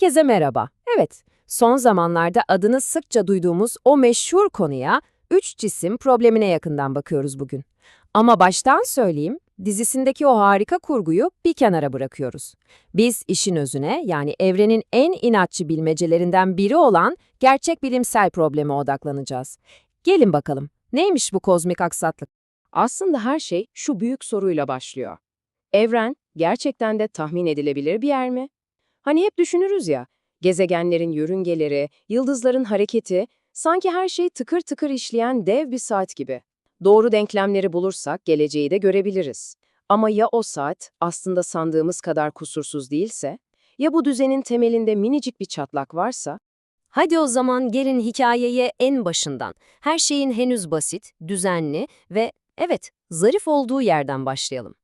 Herkese merhaba. Evet, son zamanlarda adını sıkça duyduğumuz o meşhur konuya üç cisim problemine yakından bakıyoruz bugün. Ama baştan söyleyeyim, dizisindeki o harika kurguyu bir kenara bırakıyoruz. Biz işin özüne yani evrenin en inatçı bilmecelerinden biri olan gerçek bilimsel probleme odaklanacağız. Gelin bakalım, neymiş bu kozmik aksatlık? Aslında her şey şu büyük soruyla başlıyor. Evren gerçekten de tahmin edilebilir bir yer mi? Hani hep düşünürüz ya, gezegenlerin yörüngeleri, yıldızların hareketi, sanki her şey tıkır tıkır işleyen dev bir saat gibi. Doğru denklemleri bulursak geleceği de görebiliriz. Ama ya o saat aslında sandığımız kadar kusursuz değilse? Ya bu düzenin temelinde minicik bir çatlak varsa? Hadi o zaman gelin hikayeye en başından, her şeyin henüz basit, düzenli ve evet, zarif olduğu yerden başlayalım.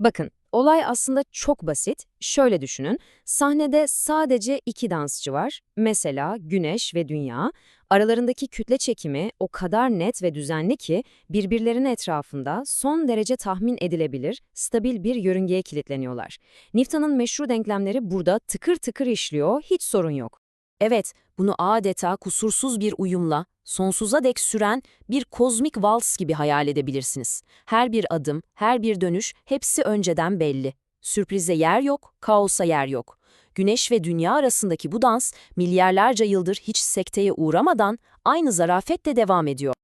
Bakın, olay aslında çok basit. Şöyle düşünün, sahnede sadece iki dansçı var. Mesela Güneş ve Dünya. Aralarındaki kütle çekimi o kadar net ve düzenli ki birbirlerinin etrafında son derece tahmin edilebilir, stabil bir yörüngeye kilitleniyorlar. Newton'un meşhur denklemleri burada tıkır tıkır işliyor, hiç sorun yok. Evet, bunu adeta kusursuz bir uyumla, sonsuza dek süren bir kozmik vals gibi hayal edebilirsiniz. Her bir adım, her bir dönüş hepsi önceden belli. Sürprize yer yok, kaosa yer yok. Güneş ve dünya arasındaki bu dans milyarlarca yıldır hiç sekteye uğramadan aynı zarafetle devam ediyor.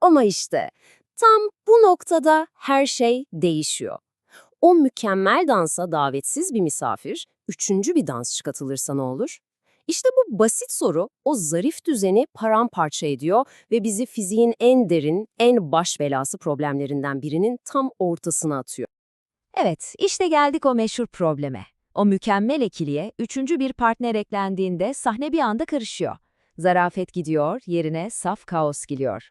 Ama işte tam bu noktada her şey değişiyor. O mükemmel dansa davetsiz bir misafir, üçüncü bir dansçı katılırsa ne olur? İşte bu basit soru o zarif düzeni paramparça ediyor ve bizi fiziğin en derin, en baş belası problemlerinden birinin tam ortasına atıyor. Evet, işte geldik o meşhur probleme. O mükemmel ikiliye üçüncü bir partner eklendiğinde sahne bir anda karışıyor. Zarafet gidiyor, yerine saf kaos geliyor.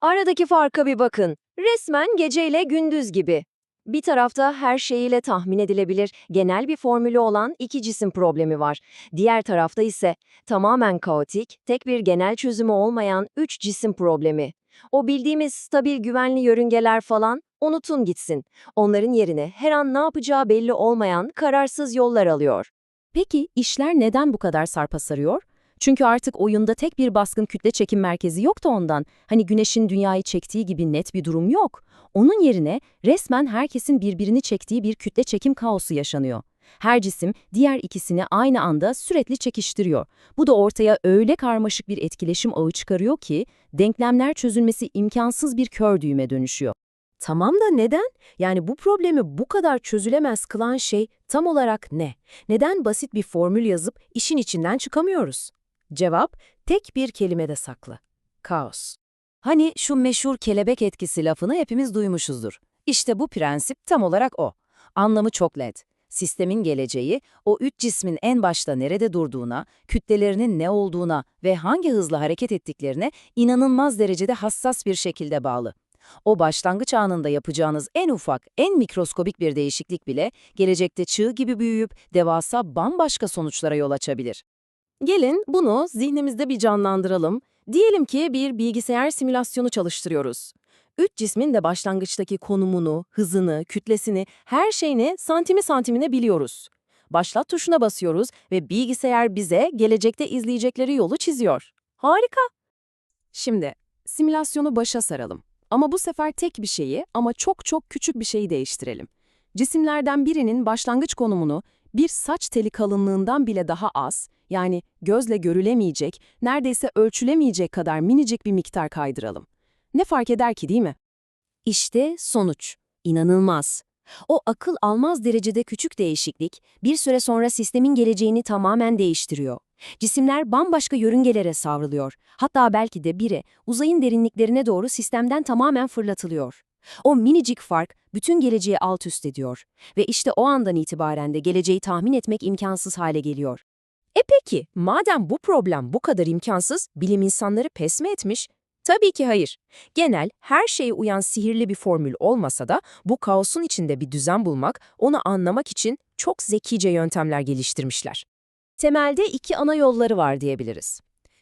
Aradaki farka bir bakın. Resmen geceyle gündüz gibi. Bir tarafta her şeyiyle tahmin edilebilir, genel bir formülü olan iki cisim problemi var. Diğer tarafta ise tamamen kaotik, tek bir genel çözümü olmayan üç cisim problemi. O bildiğimiz stabil güvenli yörüngeler falan unutun gitsin. Onların yerine her an ne yapacağı belli olmayan kararsız yollar alıyor. Peki işler neden bu kadar sarpa sarıyor? Çünkü artık oyunda tek bir baskın kütle çekim merkezi yok da ondan. Hani güneşin dünyayı çektiği gibi net bir durum yok. Onun yerine resmen herkesin birbirini çektiği bir kütle çekim kaosu yaşanıyor. Her cisim diğer ikisini aynı anda sürekli çekiştiriyor. Bu da ortaya öyle karmaşık bir etkileşim ağı çıkarıyor ki denklemler çözülmesi imkansız bir kör düğüme dönüşüyor. Tamam da neden? Yani bu problemi bu kadar çözülemez kılan şey tam olarak ne? Neden basit bir formül yazıp işin içinden çıkamıyoruz? Cevap tek bir kelimede saklı. Kaos. Hani şu meşhur kelebek etkisi lafını hepimiz duymuşuzdur. İşte bu prensip tam olarak o. Anlamı çok net. Sistemin geleceği, o üç cismin en başta nerede durduğuna, kütlelerinin ne olduğuna ve hangi hızla hareket ettiklerine inanılmaz derecede hassas bir şekilde bağlı. O başlangıç anında yapacağınız en ufak, en mikroskobik bir değişiklik bile gelecekte çığ gibi büyüyüp devasa bambaşka sonuçlara yol açabilir. Gelin bunu zihnimizde bir canlandıralım. Diyelim ki bir bilgisayar simülasyonu çalıştırıyoruz. Üç cismin de başlangıçtaki konumunu, hızını, kütlesini, her şeyini santimi santimine biliyoruz. Başlat tuşuna basıyoruz ve bilgisayar bize gelecekte izleyecekleri yolu çiziyor. Harika! Şimdi simülasyonu başa saralım. Ama bu sefer tek bir şeyi ama çok çok küçük bir şeyi değiştirelim. Cisimlerden birinin başlangıç konumunu bir saç teli kalınlığından bile daha az, yani gözle görülemeyecek, neredeyse ölçülemeyecek kadar minicik bir miktar kaydıralım. Ne fark eder ki değil mi? İşte sonuç. İnanılmaz. O akıl almaz derecede küçük değişiklik bir süre sonra sistemin geleceğini tamamen değiştiriyor. Cisimler bambaşka yörüngelere savruluyor. Hatta belki de biri uzayın derinliklerine doğru sistemden tamamen fırlatılıyor. O minicik fark bütün geleceği alt üst ediyor. Ve işte o andan itibaren de geleceği tahmin etmek imkansız hale geliyor. Peki, madem bu problem bu kadar imkansız, bilim insanları pes mi etmiş? Tabii ki hayır. Genel, her şeye uyan sihirli bir formül olmasa da bu kaosun içinde bir düzen bulmak, onu anlamak için çok zekice yöntemler geliştirmişler. Temelde iki ana yolları var diyebiliriz.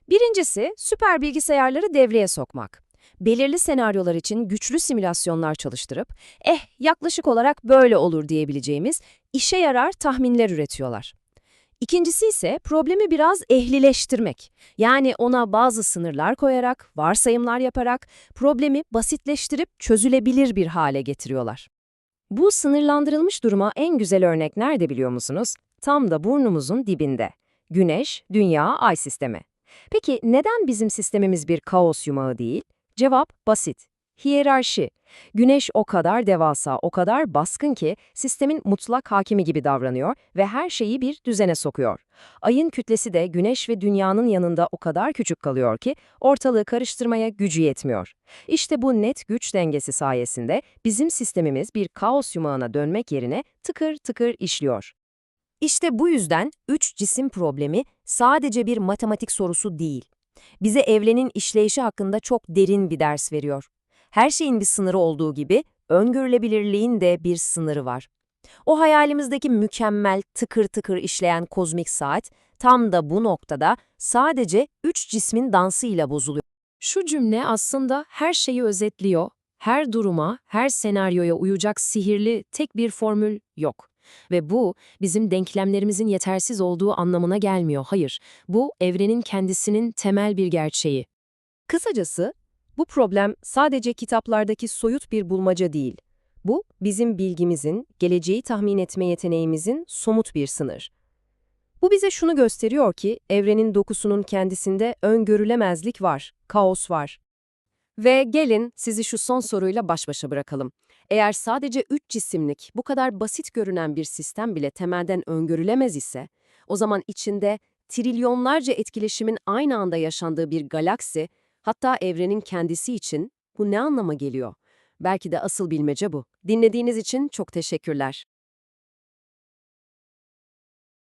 Birincisi, süper bilgisayarları devreye sokmak. Belirli senaryolar için güçlü simülasyonlar çalıştırıp, eh yaklaşık olarak böyle olur diyebileceğimiz işe yarar tahminler üretiyorlar. İkincisi ise problemi biraz ehlileştirmek. Yani ona bazı sınırlar koyarak, varsayımlar yaparak problemi basitleştirip çözülebilir bir hale getiriyorlar. Bu sınırlandırılmış duruma en güzel örnek nerede biliyor musunuz? Tam da burnumuzun dibinde. Güneş, Dünya, Ay sistemi. Peki neden bizim sistemimiz bir kaos yumağı değil? Cevap basit. Hiyerarşi. Güneş o kadar devasa, o kadar baskın ki sistemin mutlak hakimi gibi davranıyor ve her şeyi bir düzene sokuyor. Ayın kütlesi de Güneş ve Dünya'nın yanında o kadar küçük kalıyor ki ortalığı karıştırmaya gücü yetmiyor. İşte bu net güç dengesi sayesinde bizim sistemimiz bir kaos yumağına dönmek yerine tıkır tıkır işliyor. İşte bu yüzden üç cisim problemi sadece bir matematik sorusu değil. Bize evrenin işleyişi hakkında çok derin bir ders veriyor. Her şeyin bir sınırı olduğu gibi öngörülebilirliğin de bir sınırı var. O hayalimizdeki mükemmel, tıkır tıkır işleyen kozmik saat tam da bu noktada sadece üç cismin dansıyla bozuluyor. Şu cümle aslında her şeyi özetliyor. Her duruma, her senaryoya uyacak sihirli tek bir formül yok. Ve bu bizim denklemlerimizin yetersiz olduğu anlamına gelmiyor. Hayır, bu evrenin kendisinin temel bir gerçeği. Kısacası bu problem sadece kitaplardaki soyut bir bulmaca değil. Bu, bizim bilgimizin, geleceği tahmin etme yeteneğimizin somut bir sınır. Bu bize şunu gösteriyor ki, evrenin dokusunun kendisinde öngörülemezlik var, kaos var. Ve gelin sizi şu son soruyla baş başa bırakalım. Eğer sadece üç cisimlik, bu kadar basit görünen bir sistem bile temelden öngörülemez ise, o zaman içinde trilyonlarca etkileşimin aynı anda yaşandığı bir galaksi, hatta evrenin kendisi için bu ne anlama geliyor? Belki de asıl bilmece bu. Dinlediğiniz için çok teşekkürler.